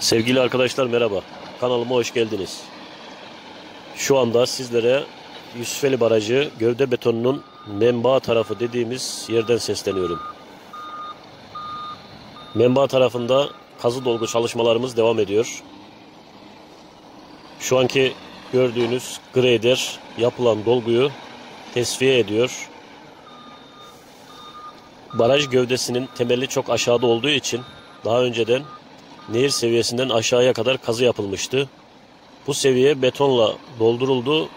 Sevgili arkadaşlar merhaba. Kanalıma hoş geldiniz. Şu anda sizlere Yusufeli Barajı gövde betonunun menba tarafı dediğimiz yerden sesleniyorum. Menba tarafında kazı dolgu çalışmalarımız devam ediyor. Şu anki gördüğünüz grader yapılan dolguyu tesviye ediyor. Baraj gövdesinin temeli çok aşağıda olduğu için daha önceden nehir seviyesinden aşağıya kadar kazı yapılmıştı. Bu seviye betonla dolduruldu.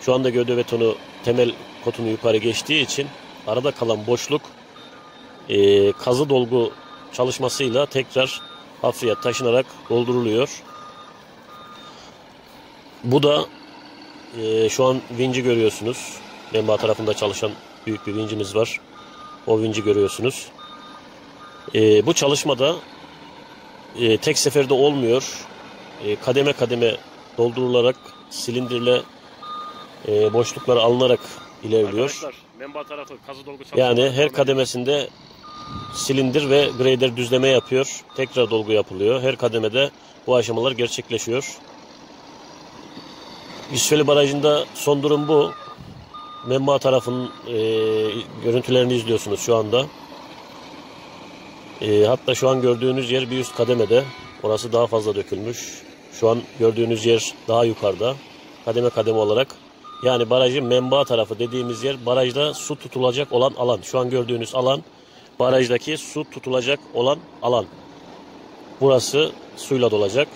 Şu anda gövde betonu temel kotunu yukarı geçtiği için arada kalan boşluk e, kazı dolgu çalışmasıyla tekrar hafriyat taşınarak dolduruluyor. Bu da e, şu an vinci görüyorsunuz. Menba tarafında çalışan büyük bir vincimiz var. O vinci görüyorsunuz. E, bu çalışmada e, tek seferde olmuyor. E, kademe kademe doldurularak silindirle e, boşluklar alınarak ilerliyor. tarafı Yani her kademesinde silindir ve grader düzleme yapıyor. Tekrar dolgu yapılıyor. Her kademede bu aşamalar gerçekleşiyor. Yusufeli Barajı'nda son durum bu. Memma tarafının e, görüntülerini izliyorsunuz şu anda. E, hatta şu an gördüğünüz yer bir üst kademede. Orası daha fazla dökülmüş. Şu an gördüğünüz yer daha yukarıda. Kademe kademe olarak. Yani barajın menba tarafı dediğimiz yer barajda su tutulacak olan alan. Şu an gördüğünüz alan barajdaki su tutulacak olan alan. Burası suyla dolacak.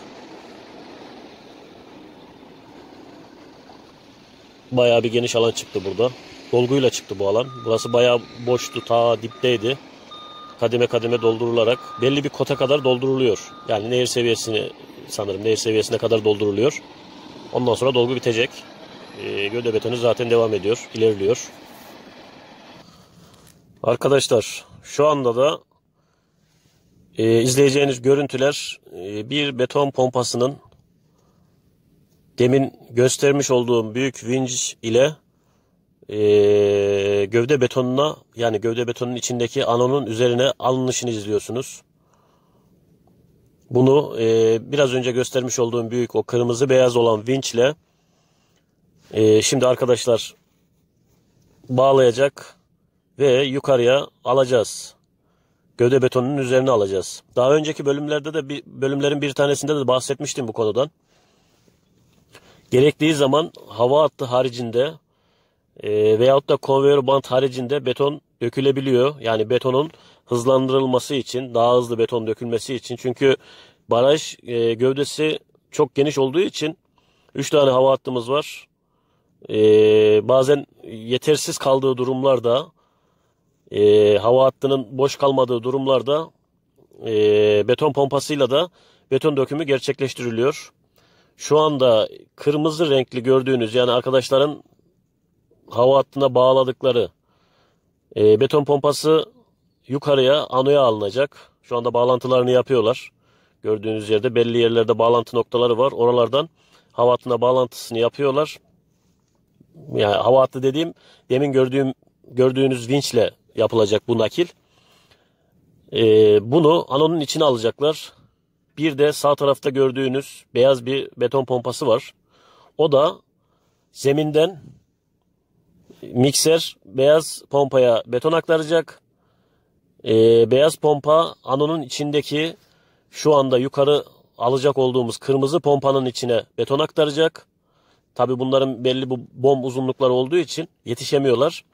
Bayağı bir geniş alan çıktı burada. Dolguyla çıktı bu alan. Burası bayağı boştu. Ta dipteydi. Kademe kademe doldurularak belli bir kota kadar dolduruluyor. Yani nehir seviyesini sanırım nehir seviyesine kadar dolduruluyor. Ondan sonra dolgu bitecek. E, gövde betonu zaten devam ediyor. ilerliyor. Arkadaşlar şu anda da e, izleyeceğiniz görüntüler e, bir beton pompasının demin göstermiş olduğum büyük vinç ile e, gövde betonuna yani gövde betonun içindeki anonun üzerine alınışını izliyorsunuz. Bunu e, biraz önce göstermiş olduğum büyük o kırmızı beyaz olan vinçle e, şimdi arkadaşlar bağlayacak ve yukarıya alacağız. Gövde betonunun üzerine alacağız. Daha önceki bölümlerde de bir bölümlerin bir tanesinde de bahsetmiştim bu konudan. Gerektiği zaman hava hattı haricinde e, veyahut da konveyör bant haricinde beton dökülebiliyor. Yani betonun hızlandırılması için, daha hızlı beton dökülmesi için. Çünkü baraj e, gövdesi çok geniş olduğu için 3 tane hava hattımız var. E, bazen yetersiz kaldığı durumlarda, e, hava hattının boş kalmadığı durumlarda e, beton pompasıyla da beton dökümü gerçekleştiriliyor. Şu anda kırmızı renkli gördüğünüz yani arkadaşların hava hattına bağladıkları e, beton pompası yukarıya anoya alınacak. Şu anda bağlantılarını yapıyorlar. Gördüğünüz yerde belli yerlerde bağlantı noktaları var. Oralardan hava hattına bağlantısını yapıyorlar. Yani hava hattı dediğim demin gördüğüm gördüğünüz vinçle yapılacak bu nakil. Ee, bunu anonun içine alacaklar. Bir de sağ tarafta gördüğünüz beyaz bir beton pompası var. O da zeminden mikser beyaz pompaya beton aktaracak. Ee, beyaz pompa anonun içindeki şu anda yukarı alacak olduğumuz kırmızı pompanın içine beton aktaracak. Tabi bunların belli bu bom uzunlukları olduğu için yetişemiyorlar.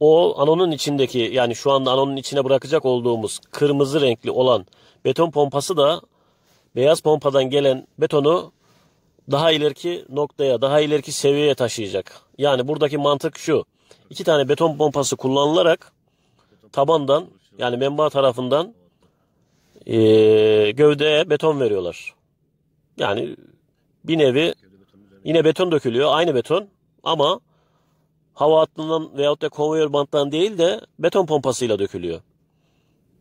O anonun içindeki yani şu anda anonun içine bırakacak olduğumuz kırmızı renkli olan beton pompası da beyaz pompadan gelen betonu daha ileriki noktaya, daha ileriki seviyeye taşıyacak. Yani buradaki mantık şu. İki tane beton pompası kullanılarak tabandan yani menba tarafından e, gövdeye beton veriyorlar. Yani bir nevi yine beton dökülüyor. Aynı beton ama hava hattından veyahut da konveyör banttan değil de beton pompasıyla dökülüyor.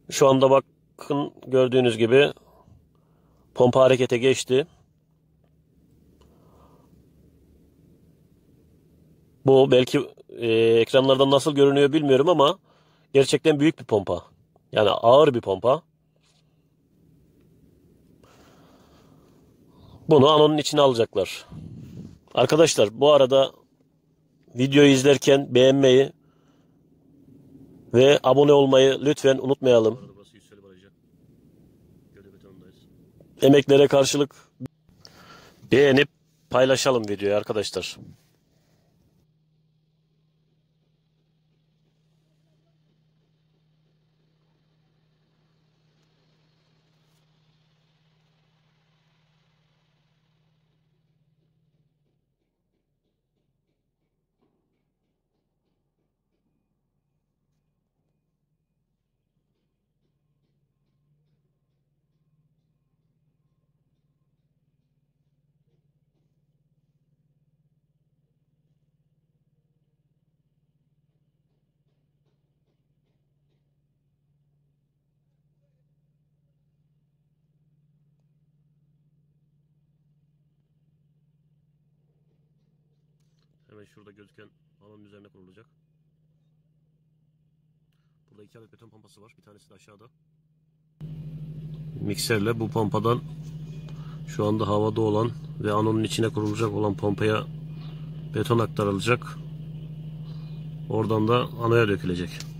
Şu anda bakın gördüğünüz gibi pompa harekete geçti. Bu belki e, ekranlardan nasıl görünüyor bilmiyorum ama gerçekten büyük bir pompa. Yani ağır bir pompa. Bunu anonun içine alacaklar. Arkadaşlar bu arada videoyu izlerken beğenmeyi ve abone olmayı lütfen unutmayalım. Emeklere karşılık beğenip paylaşalım videoyu arkadaşlar. Hemen şurada gözüken alanın üzerine kurulacak. Burada iki adet beton pompası var. Bir tanesi de aşağıda. Mikserle bu pompadan şu anda havada olan ve anonun içine kurulacak olan pompaya beton aktarılacak. Oradan da anoya dökülecek.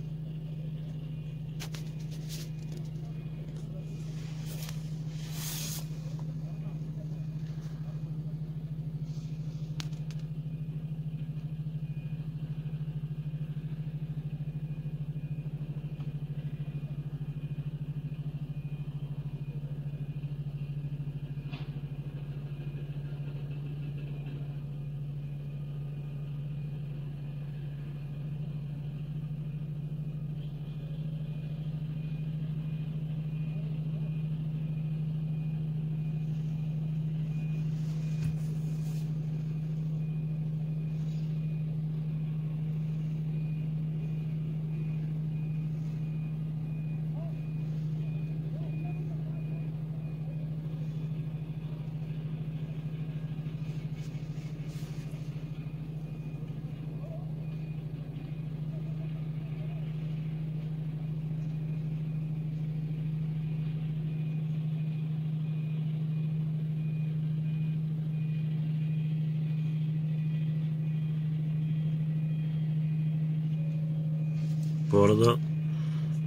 Bu arada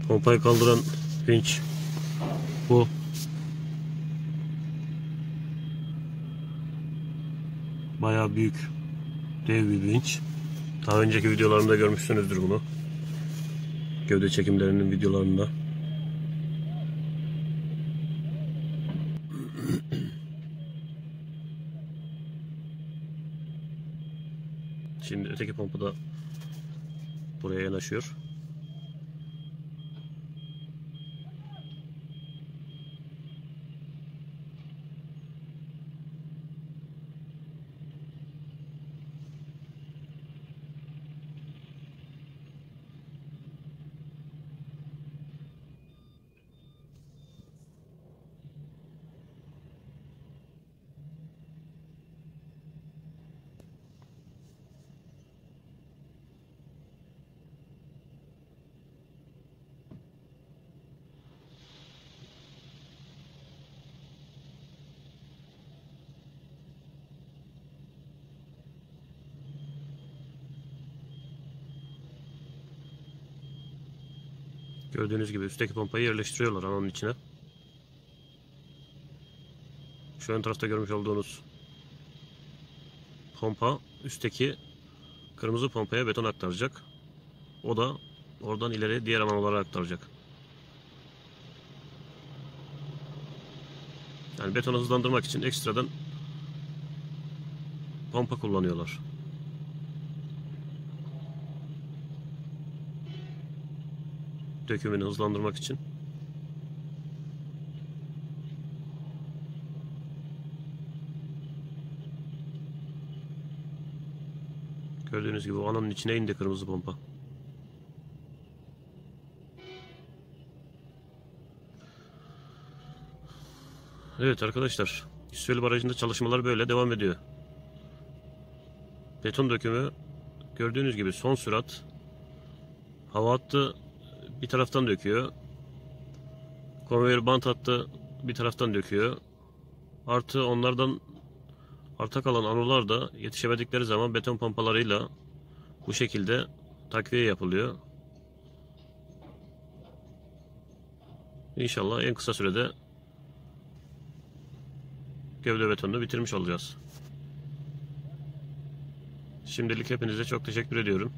pompayı kaldıran vinç bu. Bayağı büyük dev bir vinç. Daha önceki videolarımda görmüşsünüzdür bunu. Gövde çekimlerinin videolarında. Şimdi öteki pompa da buraya yanaşıyor. Gördüğünüz gibi üstteki pompayı yerleştiriyorlar ananın içine. Şu ön tarafta görmüş olduğunuz pompa üstteki kırmızı pompaya beton aktaracak. O da oradan ileri diğer anolara aktaracak. Yani betonu hızlandırmak için ekstradan pompa kullanıyorlar. Dökümünü hızlandırmak için. Gördüğünüz gibi o ananın içine indi kırmızı pompa. Evet arkadaşlar. İsveil Barajı'nda çalışmalar böyle devam ediyor. Beton dökümü gördüğünüz gibi son sürat. Hava hattı bir taraftan döküyor. Konveyör bant hattı bir taraftan döküyor. Artı onlardan Arta kalan anolar da yetişemedikleri zaman beton pompalarıyla bu şekilde takviye yapılıyor. İnşallah en kısa sürede gövde betonunu bitirmiş olacağız. Şimdilik hepinize çok teşekkür ediyorum.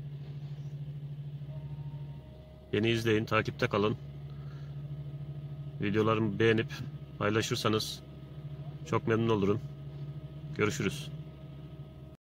Beni izleyin, takipte kalın. Videolarımı beğenip paylaşırsanız çok memnun olurum. Görüşürüz.